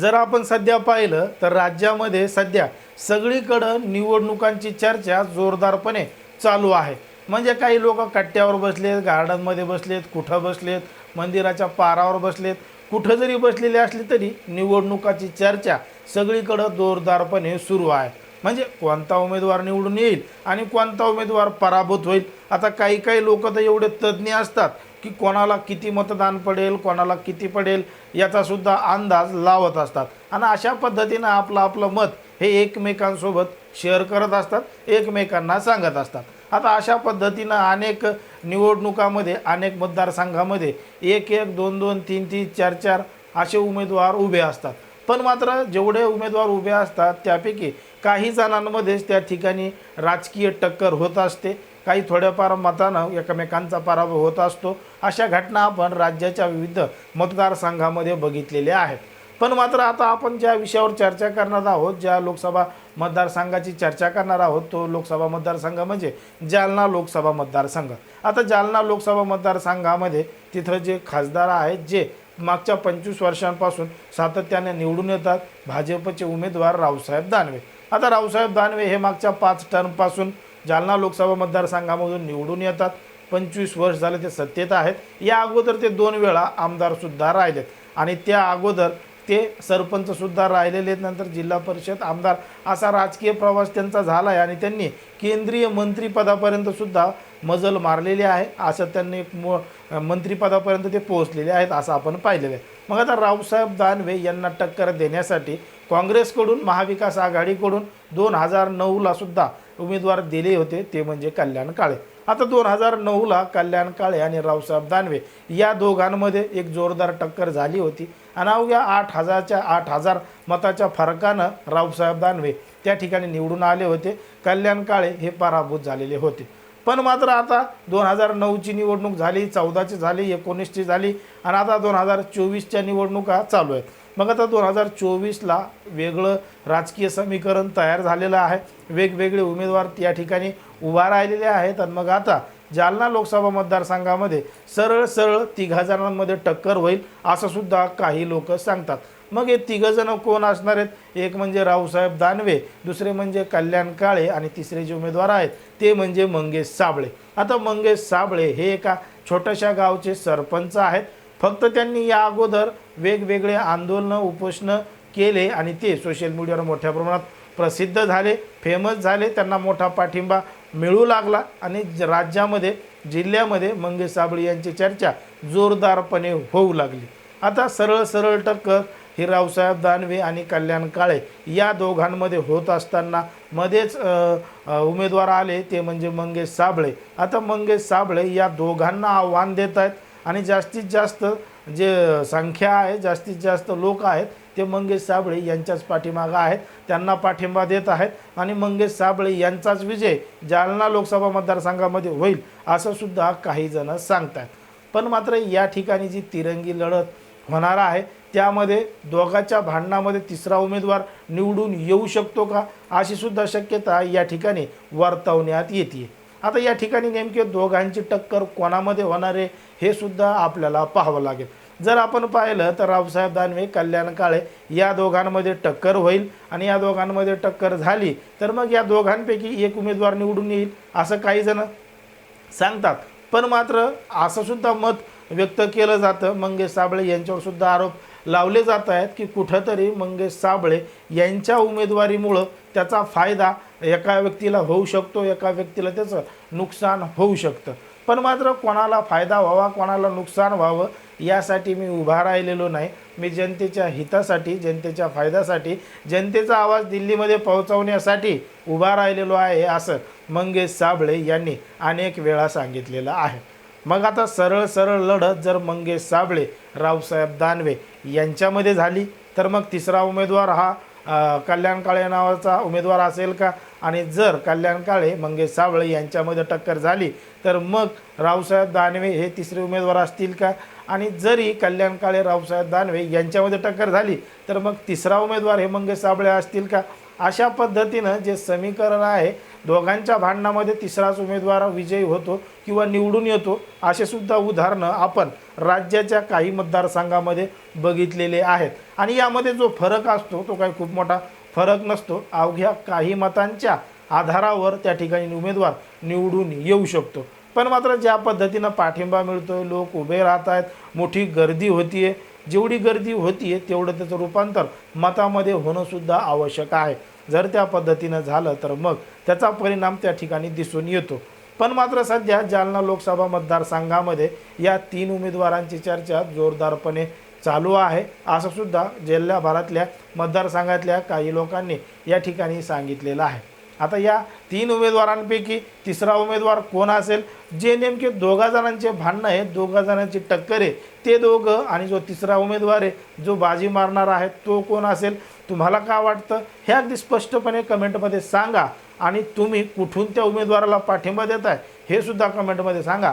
जर आपण सध्या पाहिलं तर राज्यामध्ये सध्या सगळीकडं निवडणुकांची चर्चा जोरदारपणे चालू आहे. म्हणजे काही लोक कट्ट्यावर बसलेत गार्डनमध्ये बसलेत कुठं बसलेत मंदिराच्या पारावर बसलेत. कुठं जरी बसलेले असले तरी निवडणुकाची चर्चा सगळीकडं जोरदारपणे सुरू आहे. म्हणजे कोणता उमेदवार निवडून येईल आणि कोणता उमेदवार पराभूत होईल? आता काही काही लोक तर एवढे तज्ज्ञ असतात. की कोणाला किती मतदान पडेल कोणाला किती पडेल याचासुद्धा अंदाज लावत असतात. आणि अशा पद्धतीनं आपलं आपलं मत हे एकमेकांसोबत शेअर करत असतात एकमेकांना सांगत असतात. आता अशा पद्धतीनं अनेक निवडणुकामध्ये अनेक मतदारसंघामध्ये एक एक दोन दोन तीन तीन चार चार असे उमेदवार उभे असतात. पण मात्र जेवढे उमेदवार उभे असतात त्यापैकी काही जणांमध्येच त्या ठिकाणी राजकीय टक्कर होत असते. काही थोड्याफार मतानं एकमेकांचा पराभव होत असतो. अशा घटना आपण राज्याच्या विविध मतदारसंघामध्ये बघितलेल्या आहेत. पण मात्र आता आपण ज्या विषयावर चर्चा करणार आहोत ज्या लोकसभा मतदारसंघाची चर्चा करणार आहोत तो लोकसभा मतदारसंघ म्हणजे जालना लोकसभा मतदारसंघ. आता जालना लोकसभा मतदारसंघामध्ये तिथं जे खासदार आहेत जे मागच्या पंचवीस वर्षांपासून सातत्याने निवडून येतात भाजपचे उमेदवार रावसाहेब दानवे. आता रावसाहेब दानवे हे मागच्या पाच टर्मपासून जालना लोकसभा मतदारसंघामधून निवडून येतात. पंचवीस वर्ष झाले ते सत्तेत आहेत. या अगोदर ते दोन वेळा आमदारसुद्धा राहिलेत. आणि त्या अगोदर ते सरपंचसुद्धा राहिलेले आहेत. नंतर जिल्हा परिषद आमदार असा राजकीय प्रवास त्यांचा झाला आहे आणि त्यांनी केंद्रीय मंत्रिपदापर्यंतसुद्धा मजल मारलेली आहे. असं त्यांनी एक मो मंत्रिपदापर्यंत ते पोहोचलेले आहेत असं आपण पाहिलेलं आहे. मग आता रावसाहेब दानवे यांना टक्कर देण्यासाठी काँग्रेसकडून महाविकास आघाडीकडून दोन हजार नऊला सुद्धा उमेदवार दिले होते ते म्हणजे कल्याण काळे. आता दोन हजार नऊला कल्याण काळे आणि रावसाहेब दानवे या दोघांमध्ये एक जोरदार टक्कर झाली होती. आणि अवघ्या आठ हजारच्या आठ हजार मताच्या फरकानं रावसाहेब दानवे त्या ठिकाणी निवडून आले होते. कल्याण काळे हे पराभूत झालेले होते. पण मात्र आता दोन हजार नऊची निवडणूक झाली चौदाची झाली एकोणीसची झाली आणि आता दोन हजार चोवीसच्या निवडणुका चालू आहेत. मग आता दोन हजार चोवीसला वेगळं राजकीय समीकरण तयार झालेलं आहे. वेगवेगळे उमेदवार त्या ठिकाणी उभा राहिलेले आहेत आणि मग आता जालना लोकसभा मतदारसंघामध्ये सरळ सरळ तिघा जणांमध्ये टक्कर होईल असं सुद्धा काही लोक सांगतात. मग हे तिघंजणं कोण असणार आहेत? एक म्हणजे रावसाहेब दानवे दुसरे म्हणजे कल्याण काळे आणि तिसरे जे उमेदवार आहेत ते म्हणजे मंगेश साबळे. आता मंगेश साबळे हे एका छोट्याशा गावचे सरपंच आहेत. फक्त त्यांनी या अगोदर वेगवेगळे आंदोलनं उपोषणं केले आणि ते सोशल मीडियावर मोठ्या प्रमाणात प्रसिद्ध झाले फेमस झाले. त्यांना मोठा पाठिंबा मिळू लागला आणि ज- राज्यामध्ये जिल्ह्यामध्ये मंगेश साबळे यांची चर्चा जोरदारपणे होऊ लागली. आता सरळ सरळ टक्कर ही रावसाहेब दानवे आणि कल्याण काळे या दोघांमध्ये होत असताना मध्येच उमेदवार आले. ते म्हणजे मंगेश साबळे. आता मंगेश साबळे या दोघांना आव्हान देत आहेत. आणि जास्तीत जास्त जे संख्या आहे जास्तीत जास्त लोक आहेत ते मंगेश साबळे यांच्याच पाठीमागं आहेत. त्यांना पाठिंबा देत आहेत आणि मंगेश साबळे यांचाच विजय जालना लोकसभा मतदारसंघामध्ये होईल असं सुद्धा काही जण सांगतात पण मात्र या ठिकाणी जी तिरंगी लढत होणार आहे त्यामध्ये दोघाच्या भांडणामध्ये तिसरा उमेदवार निवडून येऊ शकतो का? अशी सुद्धा शक्यता या ठिकाणी वर्तवण्यात येते आता या ठिकाणी नेमके दोघांची टक्कर कोणामध्ये होणार आहे हे सुद्धा आपल्याला पाहावं लागेल. जर आपण पाहिलं तर रावसाहेब दानवे कल्याण काळे या दोघांमध्ये टक्कर होईल आणि या दोघांमध्ये टक्कर झाली तर मग या दोघांपैकी एक उमेदवार निवडून येईल असं काही जण सांगतात. पण मात्र असंसुद्धा मत व्यक्त केलं जातं. मंगेश साबळे यांच्यावरसुद्धा आरोप लावले जात आहेत की कुठंतरी मंगेश साबळे यांच्या उमेदवारीमुळं त्याचा फायदा एका व्यक्तीला होऊ शकतो एका व्यक्तीला त्याचं नुकसान होऊ शकतं. पण मात्र कोणाला फायदा व्हावा कोणाला नुकसान व्हावं यासाठी मी उभा राहिलेलो नाही. मी जनतेच्या हितासाठी जनतेच्या फायद्यासाठी जनतेचा आवाज दिल्लीमध्ये पोहोचवण्यासाठी उभा राहिलेलो आहे असं मंगेश साबळे यांनी अनेक वेळा सांगितलेलं आहे. मग आता सरळ सरळ लढत जर मंगेश साबळे रावसाहेब दानवे यांच्यामध्ये झाली तर मग तिसरा उमेदवार हा कल्याण काळे नावाचा उमेदवार असेल का? आणि जर कल्याण काळे मंगेश साबळे यांच्यामध्ये टक्कर झाली तर मग रावसाहेब दानवे हे तिसरे उमेदवार असतील का? आणि जरी कल्याण काळे रावसाहेब दानवे यांच्यामध्ये टक्कर झाली तर मग तिसरा उमेदवार हे मंगेश साबळे असतील का? अशा पद्धतीनं जे समीकरण आहे दोघांच्या भांडणामध्ये तिसराच उमेदवार विजयी होतो किंवा निवडून येतो असे सुद्धा उदाहरणं आपण राज्याच्या काही मतदारसंघामध्ये बघितलेले आहेत. आणि यामध्ये जो फरक असतो तो काही खूप मोठा फरक नसतो. अवघ्या काही मतांच्या आधारावर त्या ठिकाणी उमेदवार निवडून येऊ शकतो. पण मात्र ज्या पद्धतीनं पाठिंबा मिळतोय लोक उभे राहत आहेत मोठी गर्दी होतीये जेवढी गर्दी होतीये तेवढं त्याचं रूपांतर मतामध्ये होणंसुद्धा आवश्यक आहे. जर त्या पद्धतीनं झालं तर मग त्याचा परिणाम त्या ठिकाणी दिसून येतो. पण मात्र सध्या जालना लोकसभा मतदारसंघामध्ये या तीन उमेदवारांची चर्चा जोरदारपणे चालू आहे. असं सुद्धा जिल्ह्याभरातल्या मतदारसंघातल्या काही लोकांनी या ठिकाणी सांगितलेलं आहे. आता या तीन उमेदवारांपैकी तिसरा उमेदवार कोण असेल? जे नेमके दोघा जणांचे भांडणं आहे दोघा जणांची टक्कर आहे ते दोघं आणि जो तिसरा उमेदवार आहे जो बाजी मारणार आहे तो कोण असेल? तुम्हाला का वाटतं? हे अगदी स्पष्टपणे कमेंटमध्ये सांगा आणि तुम्ही कुठून त्या उमेदवाराला पाठिंबा देत आहे हे सुद्धा कमेंटमध्ये सांगा.